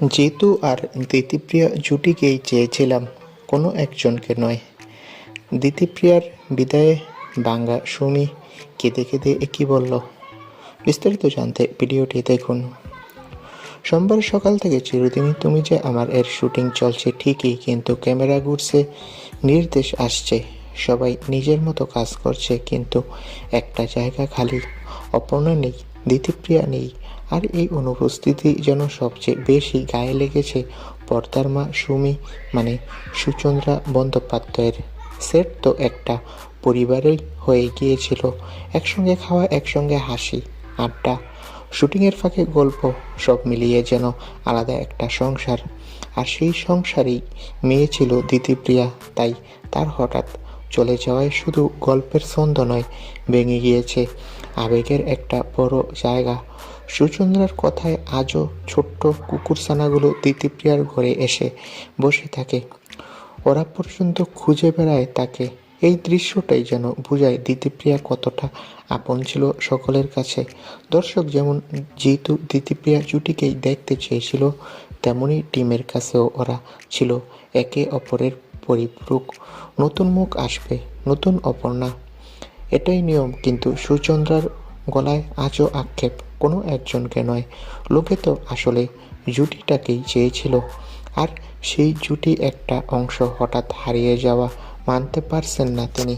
জিতু আর দিতিপ্রিয়া জুটিকেই চেয়েছিলাম কোনো একজনকে নয়। দিতিপ্রিয়ার বিদায়ে বাঙ্গা সুমি কেঁদে কেঁদে একই বলল, বিস্তারিত জানতে ভিডিওটি দেখুন। সোমবার সকাল থেকে চিরদিনই তুমি যে আমার এর শুটিং চলছে ঠিকই, কিন্তু ক্যামেরা ঘুরছে, নির্দেশ আসছে, সবাই নিজের মতো কাজ করছে, কিন্তু একটা জায়গা খালি। অপর্ণা নেই, দিতিপ্রিয়া নেই আর এই অনুপস্থিতি যেন সবচেয়ে বেশি গায়ে লেগেছে পর্দার মা সুমি মানে সুচন্দ্রা বন্দ্যোপাধ্যায়ের। সেট তো একটা পরিবারেই হয়ে গিয়েছিল, একসঙ্গে খাওয়া, একসঙ্গে হাসি, আড্ডা। শুটিংয়ের ফাঁকে গল্প, সব মিলিয়ে যেন আলাদা একটা সংসার। আর সেই সংসারেই মেয়ে ছিল দিতিপ্রিয়া, তাই তার হঠাৎ চলে যাওয়ায় শুধু গল্পের ছন্দ নয়, ভেঙে গিয়েছে আবেগের একটা বড় জায়গা। সুচন্দ্রার কথায় আজও ছোট্ট কুকুরছানাগুলো দিতিপ্রিয়ার ঘরে এসে বসে থাকে। ওরা পর্যন্ত খুঁজে বেড়ায় তাকে। এই দৃশ্যটাই যেন বোঝায় দিতিপ্রিয়া কতটা আপন ছিল সকলের কাছে। দর্শক যেমন যেহেতু দিতিপ্রিয়া জুটিকেই দেখতে চেয়েছিল, তেমনি টিমের কাছেও ওরা ছিল। একে অপরের পরিপূরক, নতুন মুখ আসবে, নতুন অপর্ণা। এটাই নিয়ম, কিন্তু সুচন্দ্রার গলায় আজও আক্ষেপ, কোনো একজনকে নয়। লোকে তো আসলে জুটিটাকেই চেয়েছিল, আর সেই জুটি একটা অংশ হঠাৎ হারিয়ে যাওয়া মানতে পারছেন না তিনি।